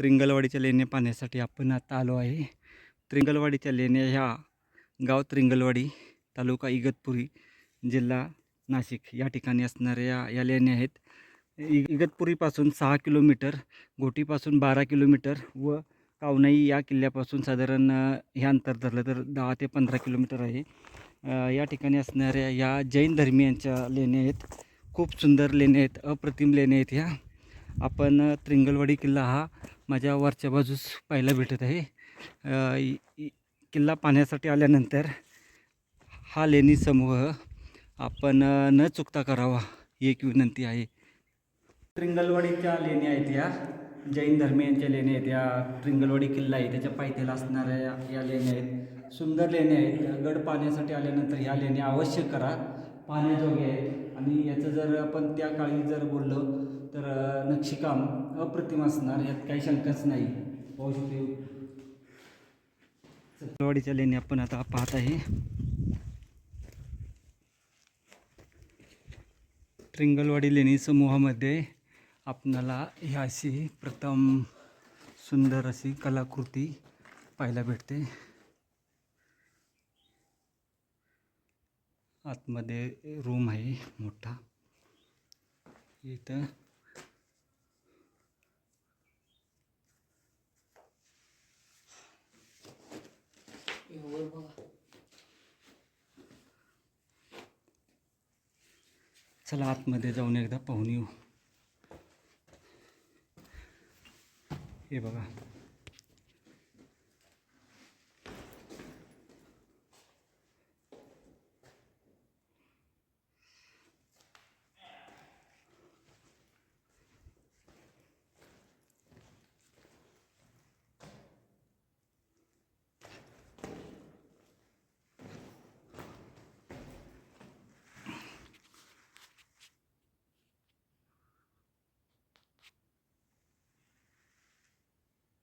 त्रिंगलवाडीच्या लेण्या पाहण्यासाठी आपण आता आलो आहे. त्रिंगलवाडीच्या लेण्या ह्या गाव त्रिंगलवाडी तालुका इगतपुरी जिल्हा नाशिक. या ठिकाणी असणाऱ्या या लेण्या आहेत. इ इगतपुरीपासून सहा किलोमीटर घोटीपासून बारा किलोमीटर व कावनाई या किल्ल्यापासून साधारण हे अंतर धरलं तर दहा ते पंधरा किलोमीटर आहे. या ठिकाणी असणाऱ्या या जैन धर्मियांच्या लेण्या आहेत. खूप सुंदर लेण्या आहेत अप्रतिम लेण्या आहेत ह्या. आपण त्रिंगलवाडी किल्ला हा माझ्या वरच्या बाजूस पाहायला भेटत आहे. इ- किल्ला पाहण्यासाठी आल्यानंतर हा लेणी समूह आपण न चुकता करावा ही एक विनंती आहे. त्रिंगलवाडीच्या लेण्या आहेत या. जैन धर्मियांच्या लेण्या आहेत या. त्रिंगलवाडी किल्ला आहे. त्याच्या पायथ्याला असणाऱ्या या लेण्या आहेत. सुंदर लेण्या आहेत. गड पाहण्यासाठी आल्यानंतर ह्या लेण्या अवश्य करा. पाहण्याजोगे आहेत. आणि याचं जर आपण त्या काळी जर बोललो तर नक्षीकाम अप्रतिम असणार यात काही शंकाच नाही. पाहू शकतो. चंदवाडीच्या लेणी आपण आता पाहत आहे. ट्रिंगलवाडी लेणी समूहामध्ये आपणाला ही अशी प्रथम सुंदर अशी कलाकृती पाहायला भेटते. आतमध्ये रूम आहे मोठा. इथं चला आतमध्ये जाऊन एकदा पाहून येऊ. हे बघा.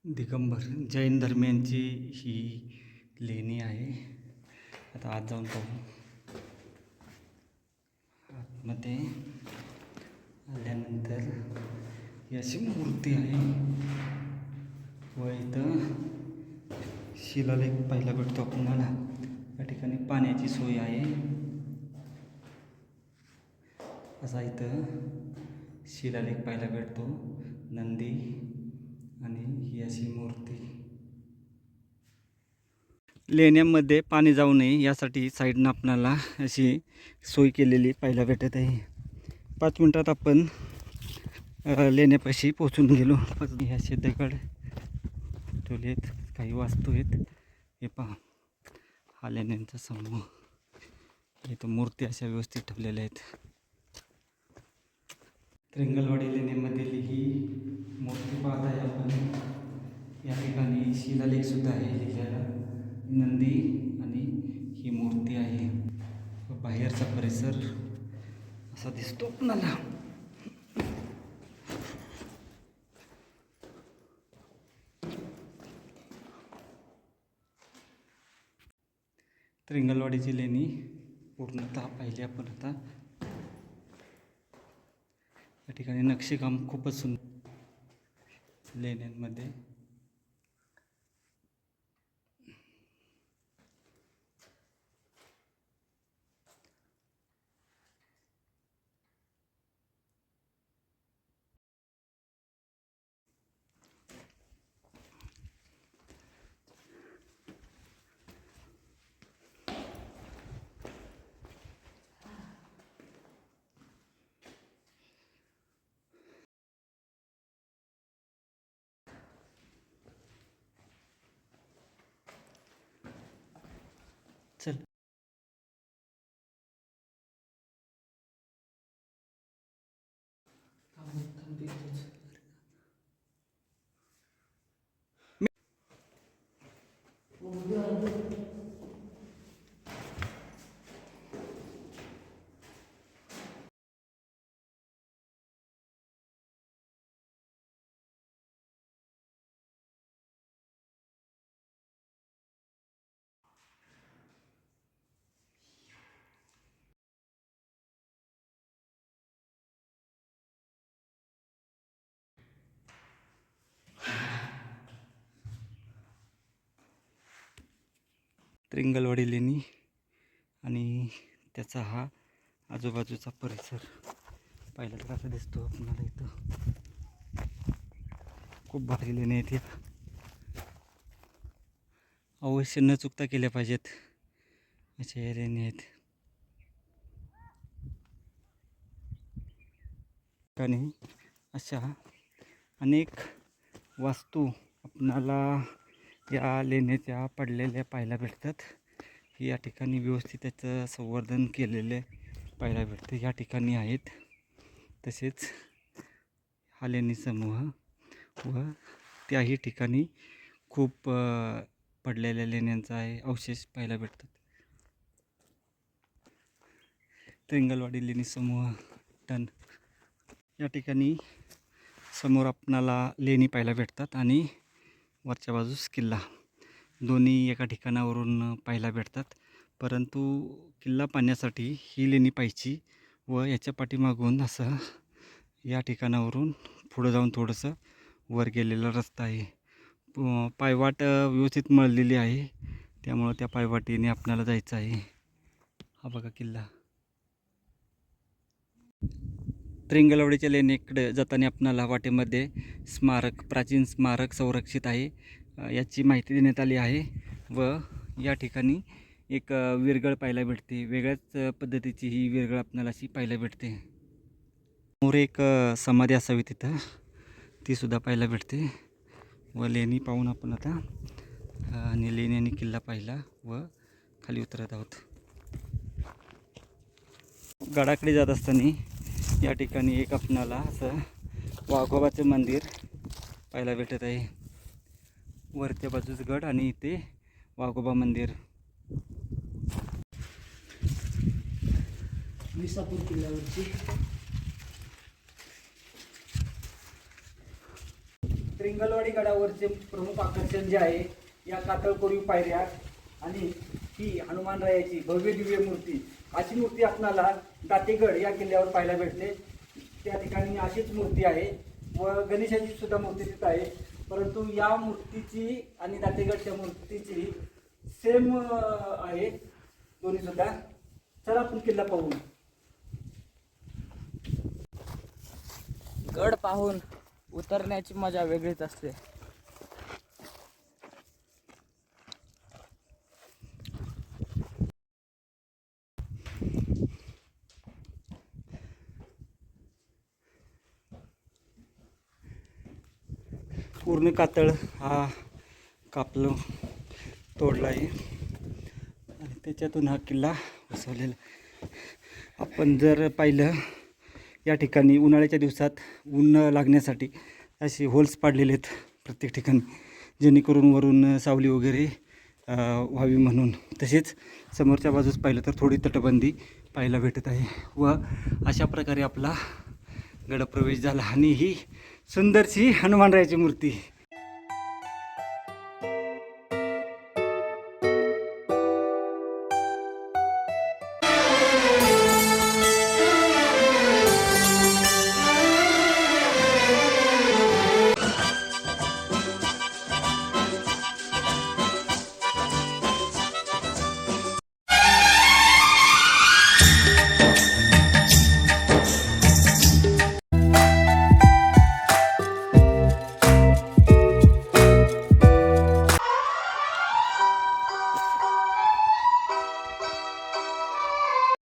दिगंबर जैन धर्मियांची ही लेणी आहे. आता आत जाऊन पाहू. आतमध्ये आल्यानंतर ही अशी मूर्ती आहे. व इथं शिलालेख पाहायला भेटतो आपल्याला. या ठिकाणी पाण्याची सोय आहे. असा इथं शिलालेख पाहायला भेटतो. नंदी आणि ही अशी मूर्ती. लेण्यामध्ये पाणी जाऊ नये यासाठी साईडनं आपणाला अशी सोय केलेली पाहायला भेटत आहे. पाच मिनटात आपण लेण्यापाशी पोचून गेलो. हे असे दगड ठेवले आहेत काही वास्तू आहेत. हे पहा हा लेण्यांचा समूह. इथं मूर्ती अशा व्यवस्थित ठेवलेल्या आहेत. रिंगलवाडी लेण्यामधील ही मूर्ती पाहत आहे आपण या ठिकाणी शिलालेखसुद्धा आहे लिहिलेला नंदी आणि ही मूर्ती आहे. व बाहेरचा परिसर असा दिसतो आपणाला त्रिंगलवाडीची लेणी पूर्णतः पाहिली आपण आता. ठिकाणी नक्षीकाम खूपच सुंदर लेण्यांमध्ये. चल रिंगलवाडी लेणी आणि त्याचा हा आजूबाजूचा परिसर पाहिला तर असा दिसतो आपल्याला इथं. खूप भारी लेणी आहेत या. अवश्य न चुकता केल्या पाहिजेत. अशा या लेणी आहेत. ठिकाणी अशा अनेक वास्तू आपणाला या लेण्याच्या पडलेल्या पाहायला भेटतात. या ठिकाणी व्यवस्थित त्याचं संवर्धन केलेले पाहायला भेटते. या ठिकाणी आहेत. तसेच हा लेणी समूह व त्याही ठिकाणी खूप पडलेल्या लेण्यांचा आहे. अवशेष पाहायला भेटतात. त्रिंगलवाडी लेणी समूह टन. या ठिकाणी समोर आपणाला लेणी पाहायला भेटतात आणि वरच्या बाजूस किल्ला. दोन्ही एका ठिकाणावरून पाहायला भेटतात. परंतु किल्ला पाहण्यासाठी ही लेणी पाहिजे व याच्या पाठीमागून असं या ठिकाणावरून पुढं जाऊन थोडंसं वर गेलेला रस्ता आहे. पायवाट व्यवस्थित मळलेली आहे. त्यामुळं त्या पायवाटीने आपणाला जायचं आहे. हा बघा किल्ला. त्रिंगलवाडीच्या लेणीकडे जाताना आपणाला वाटेमध्ये स्मारक प्राचीन स्मारक संरक्षित आहे. याची माहिती देण्यात आली आहे व या ठिकाणी एक विरगळ पाहायला भेटते. वेगळ्याच पद्धतीची ही विरगळ आपणाला अशी पाहायला भेटते. समोर एक समाधी असावी तिथं. तीसुद्धा पाहायला भेटते. व लेणी पाहून आपण आता आणि लेणी आणि किल्ला पाहिला व खाली उतरत आहोत. गडाकडे जात असताना या ठिकाणी एक आपणाला असं वाघोबाचं मंदिर पाहायला भेटत आहे. वरच्या बाजूस गड आणि इथे वाघोबा मंदिर. विसापूर किल्ल्यावरची. त्रिंगलवाडी गडावरचे प्रमुख आकर्षण जे आहे या कातळकोरीव पायऱ्या आणि ही हनुमानरायाची भव्य दिव्य मूर्ती. अशी मूर्ती आपणाला दातेगड या किल्ल्यावर पाहायला भेटते. त्या ठिकाणी अशीच मूर्ती आहे. व गणेशाची सुद्धा मूर्ती तिथं आहे. परंतु या मूर्तीची आणि दातेगडच्या मूर्तीची सेम आहे. दोन्ही सुद्धा. चला आपण किल्ला पाहू गड पाहून उतरण्याची मजा वेगळीच असते. पूर्ण कातळ हा कापलं तोडला आहे. आणि त्याच्यातून हा किल्ला बसवलेला. आपण जर पाहिलं या ठिकाणी उन्हाळ्याच्या दिवसात ऊन लागण्यासाठी असे होल्स पाडलेले आहेत प्रत्येक ठिकाणी जेणेकरून वरून सावली वगैरे व्हावी म्हणून. तसेच समोरच्या बाजूस पाहिलं तर थोडी तटबंदी पाहायला भेटत आहे. व अशा प्रकारे आपला गडप्रवेश झाला. आणि ही सुंदरशी हनुमानरायाची मूर्ती.